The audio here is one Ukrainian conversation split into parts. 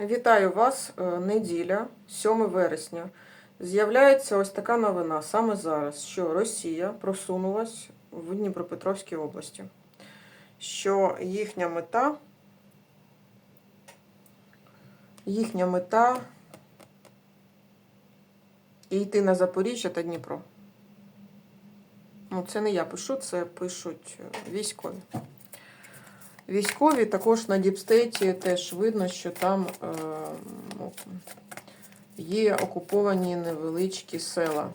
Вітаю вас. Е, Неділя, 7 вересня. З'являється ось така новина саме зараз, що Росія просунулась в Дніпропетровській області. Що їхня мета, їхня мета йти на Запоріжжя та Дніпро. Ну, це не я пишу, це пишуть е, військові. Військові також на Діпстейті теж видно, що там е, ну, є окуповані невеличкі села.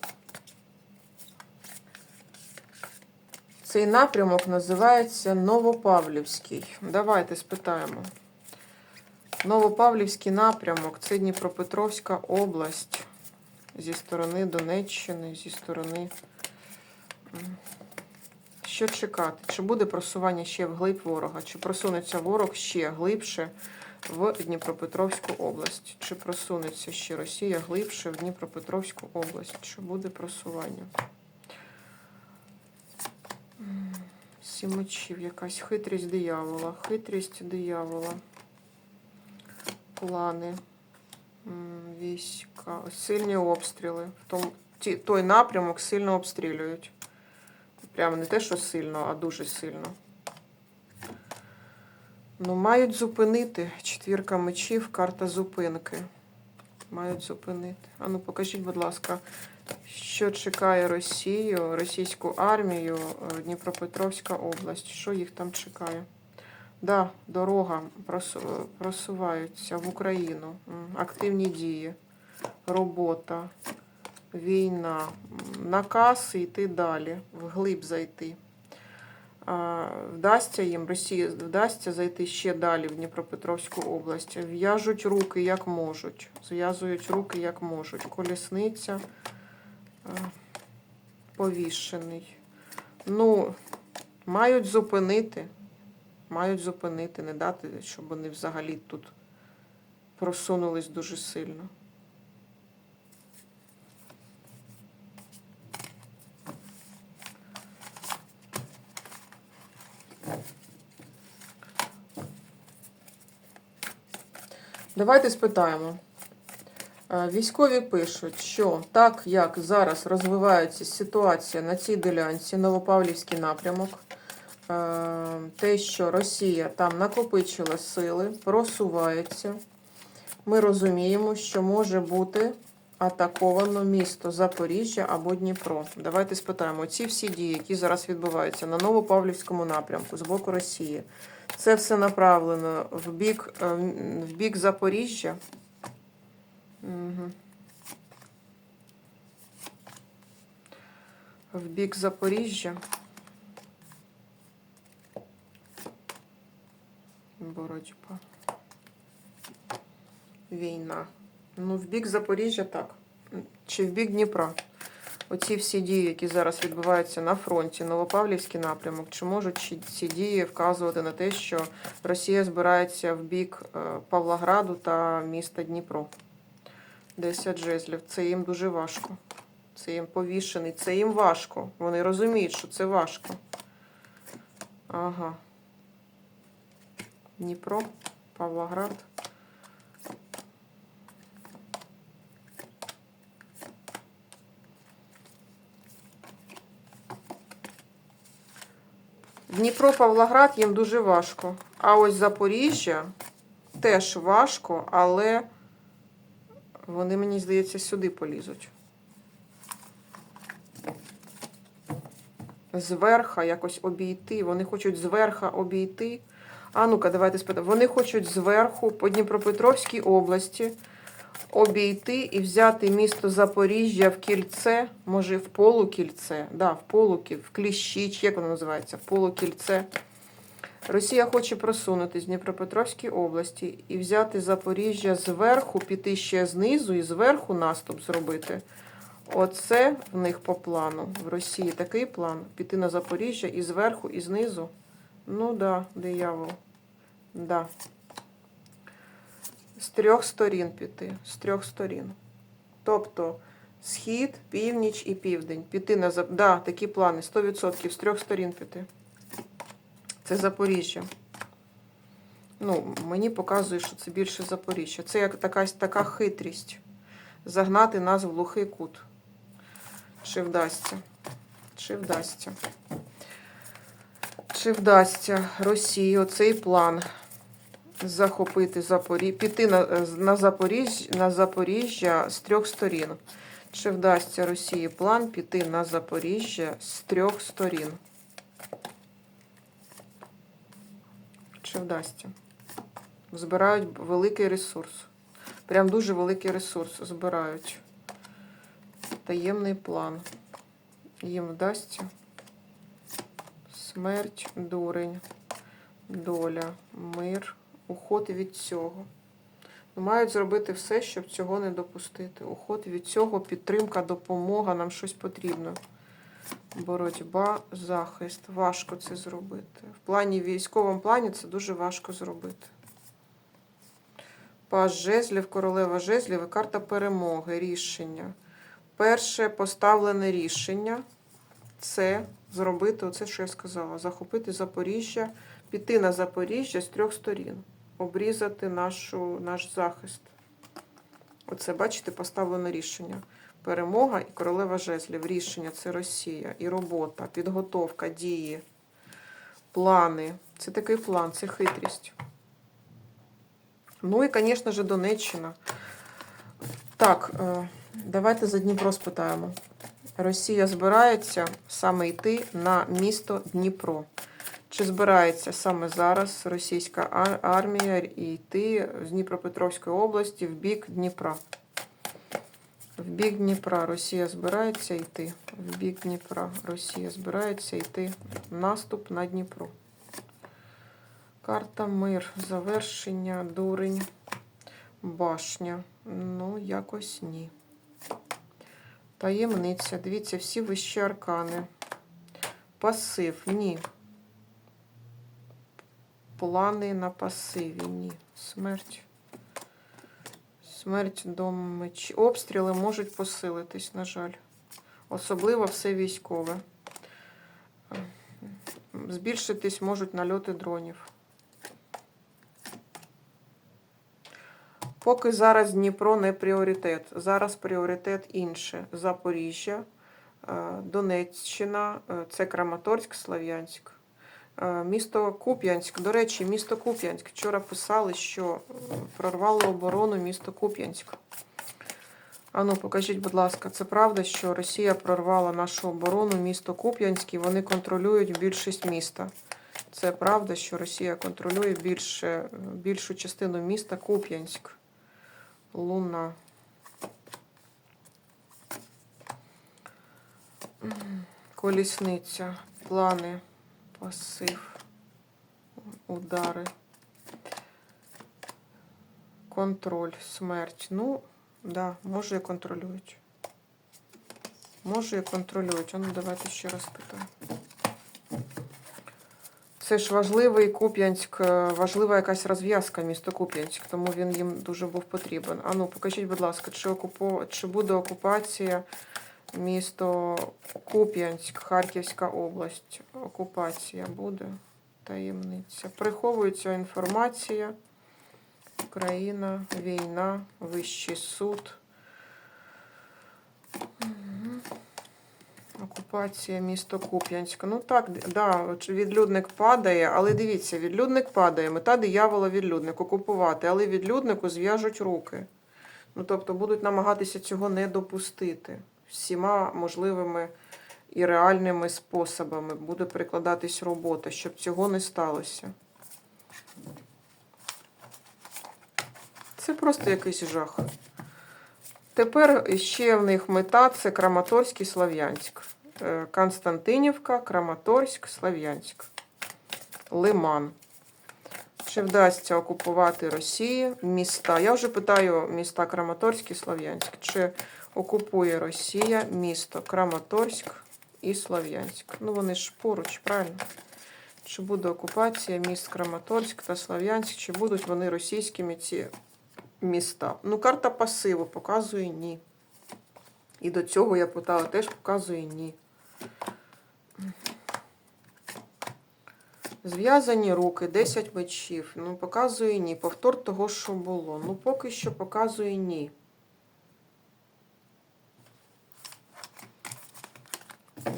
Цей напрямок називається Новопавлівський. Давайте спитаємо. Новопавлівський напрямок це Дніпропетровська область зі сторони Донеччини, зі сторони. Що чекати? Чи буде просування ще вглиб ворога? Чи просунеться ворог ще глибше в Дніпропетровську область? Чи просунеться ще Росія глибше в Дніпропетровську область? Чи буде просування? Сім мечів, якась хитрість диявола, хитрість диявола, плани, війська, сильні обстріли. В тому, той напрямок сильно обстрілюють. Прямо не те, що сильно, а дуже сильно. Ну, мають зупинити. Четвірка мечів, карта зупинки. Мають зупинити. А ну покажіть, будь ласка, що чекає Росію, російську армію, е, Дніпропетровська область. Що їх там чекає? Да, дорога просу- просуваються в Україну. Активні дії, робота війна, наказ йти далі, вглиб зайти. Вдасться їм, Росії вдасться зайти ще далі в Дніпропетровську область. В'яжуть руки як можуть. Зв'язують руки як можуть. Колісниця повішений. Ну, мають зупинити. Мають зупинити, не дати, щоб вони взагалі тут просунулись дуже сильно. Давайте спитаємо. Е, Військові пишуть, що так як зараз розвивається ситуація на цій ділянці, Новопавлівський напрямок, е, те, що Росія там накопичила сили, просувається, ми розуміємо, що може бути атаковано місто Запоріжжя або Дніпро. Давайте спитаємо, ці всі дії, які зараз відбуваються на Новопавлівському напрямку з боку Росії, це все направлено в бік, е, в бік Запоріжжя. В бік Запоріжжя. Боротьба. Війна. Ну, в бік Запоріжжя так. Чи в бік Дніпра. Оці всі дії, які зараз відбуваються на фронті, Новопавлівський напрямок, чи можуть ці- дії вказувати на те, що Росія збирається в бік е, Павлограду та міста Дніпро? 10 жезлів. Це їм дуже важко. Це їм повішений. Це їм важко. Вони розуміють, що це важко. Ага. Дніпро, Павлоград. Дніпро, Павлоград їм дуже важко. А ось Запоріжжя теж важко, але вони, мені здається, сюди полізуть. Зверха якось обійти. Вони хочуть зверха обійти. А ну-ка, давайте спитаємо. Вони хочуть зверху по Дніпропетровській області обійти і взяти місто Запоріжжя в кільце, може в полукільце, да, в полукі, в кліщі, чи як воно називається, в полукільце. Росія хоче просунутися в Дніпропетровській області і взяти Запоріжжя зверху, піти ще знизу і зверху наступ зробити. Оце в них по плану. В Росії такий план. Піти на Запоріжжя і зверху, і знизу. Ну да, диявол. Да. З трьох сторін піти. З трьох сторін. Тобто схід, північ і південь. Піти на Да, такі плани. 100% з трьох сторін піти. Це Запоріжжя. Ну, мені показує, що це більше Запоріжжя. Це як така, така хитрість. Загнати нас в глухий кут. Чи вдасться? Чи вдасться? Чи вдасться Росії оцей план захопити Запоріжжя, піти на, на, Запоріжжя, на Запоріжжя з трьох сторін? Чи вдасться Росії план піти на Запоріжжя з трьох сторін? Чи вдасться? Збирають великий ресурс. Прям дуже великий ресурс збирають. Таємний план. Їм вдасться. Смерть, дурень, доля, мир, уход від цього. Ну, Мають зробити все, щоб цього не допустити. Уход від цього, підтримка, допомога, нам щось потрібно. Боротьба, захист. Важко це зробити. В плані військовому плані це дуже важко зробити. Паж жезлів, королева жезлів і карта перемоги, рішення. Перше поставлене рішення це зробити оце, що я сказала: захопити Запоріжжя, піти на Запоріжжя з трьох сторін, обрізати нашу, наш захист. Оце, бачите, поставлене рішення. Перемога і королева жезлів. Рішення це Росія, і робота, підготовка, дії, плани. Це такий план, це хитрість. Ну і, звісно ж, Донеччина. Так, е, давайте за Дніпро спитаємо. Росія збирається саме йти на місто Дніпро. Чи збирається саме зараз російська армія йти з Дніпропетровської області в бік Дніпра? В бік Дніпра Росія збирається йти. В бік Дніпра Росія збирається йти. Наступ на Дніпро. Карта мир, завершення, дурень, башня. Ну, якось ні. Таємниця. Дивіться, всі вищі аркани. Пасив. Ні. Плани на пасиві. Ні. Смерть. Смерть дом меч. Обстріли можуть посилитись, на жаль. Особливо все військове. Збільшитись можуть нальоти дронів. Поки зараз Дніпро не пріоритет. Зараз пріоритет інше. Запоріжжя, е, Донеччина, е, це Краматорськ, Слов'янськ. Е, Місто Куп'янськ. До речі, місто Куп'янськ. Вчора писали, що е, прорвало оборону місто Куп'янськ. Ану, покажіть, будь ласка, це правда, що Росія прорвала нашу оборону місто Куп'янськ і вони контролюють більшість міста. Це правда, що Росія контролює більше, більшу частину міста Куп'янськ. Луна. Колісниця, плани, пасив, удари, контроль, смерть. Ну, да, може і контролюють. Може і контролюють. Ну давайте ще раз питаю. Це ж важливий Куп'янськ, е, важлива якась розв'язка місто Куп'янськ, тому він їм дуже був потрібен. А ну, покажіть, будь ласка, чи, окупо... чи буде окупація місто Куп'янськ, Харківська область? Окупація буде таємниця. Приховується інформація. Україна, війна, Вищий суд. Окупація місто Куп'янська. Ну так, да, відлюдник падає, але дивіться, відлюдник падає. Мета диявола відлюдник окупувати, але відлюднику зв'яжуть руки. Ну, тобто будуть намагатися цього не допустити. Всіма можливими і реальними способами буде прикладатись робота, щоб цього не сталося. Це просто якийсь жах. Тепер ще в них мета це Краматорськ і Слов'янськ. Е, Константинівка, Краматорськ, Слов'янськ. Лиман. Чи вдасться окупувати Росії міста? Я вже питаю міста Краматорськ і Слов'янськ. Чи окупує Росія місто Краматорськ і Слов'янськ? Ну вони ж поруч, правильно? Чи буде окупація міст Краматорськ та Слов'янськ? Чи будуть вони російськими ці міста? Ну, карта пасиву показує ні. І до цього я питала, теж показує ні. Зв'язані руки, 10 мечів. Ну, показує ні. Повтор того, що було. Ну, поки що показує ні.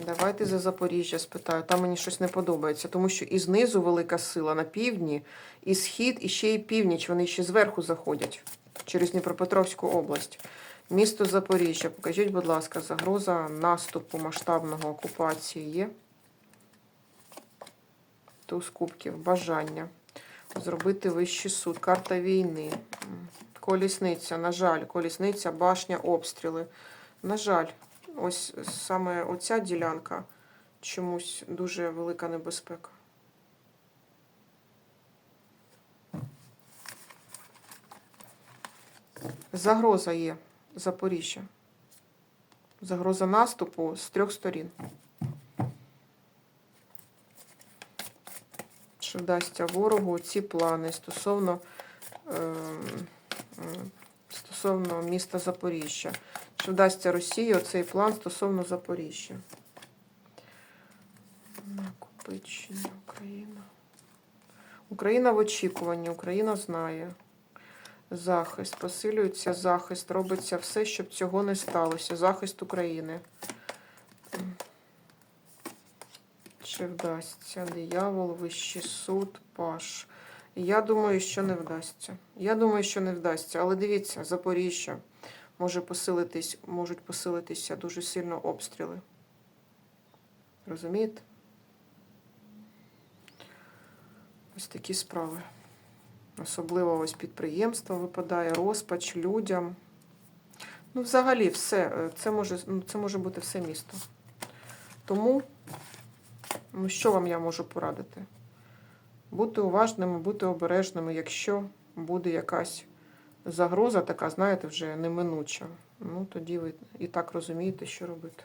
Давайте за Запоріжжя спитаю. Там мені щось не подобається, тому що і знизу велика сила на півдні, і схід, і ще й північ. Вони ще зверху заходять через Дніпропетровську область. Місто Запоріжжя. Покажіть, будь ласка, загроза наступу масштабного окупації є. Туз кубків, бажання. Зробити вищий суд. Карта війни. Колісниця, на жаль, колісниця, башня, обстріли. На жаль, ось саме оця ділянка чомусь дуже велика небезпека. Загроза є Запоріжжя. Загроза наступу з трьох сторін. Що вдасться ворогу ці плани стосовно, м, стосовно міста Запоріжжя. Що вдасться Росії цей план стосовно Запоріжжя. Накопичення Україна. Україна в очікуванні, Україна знає. Захист, посилюється захист, робиться все, щоб цього не сталося. Захист України. Чи вдасться? Диявол, вищий суд, паш. Я думаю, що не вдасться. Я думаю, що не вдасться. Але дивіться, Запоріжжя може посилитись, можуть посилитися дуже сильно обстріли. Розумієте? Ось такі справи. Особливо ось підприємство випадає, розпач людям. Ну, взагалі, все. е, Це може, ну, це може бути все місто. Тому, ну, що вам я можу порадити? Бути уважними, бути обережними, якщо буде якась загроза, така, знаєте, вже неминуча. Ну, тоді ви і так розумієте, що робити.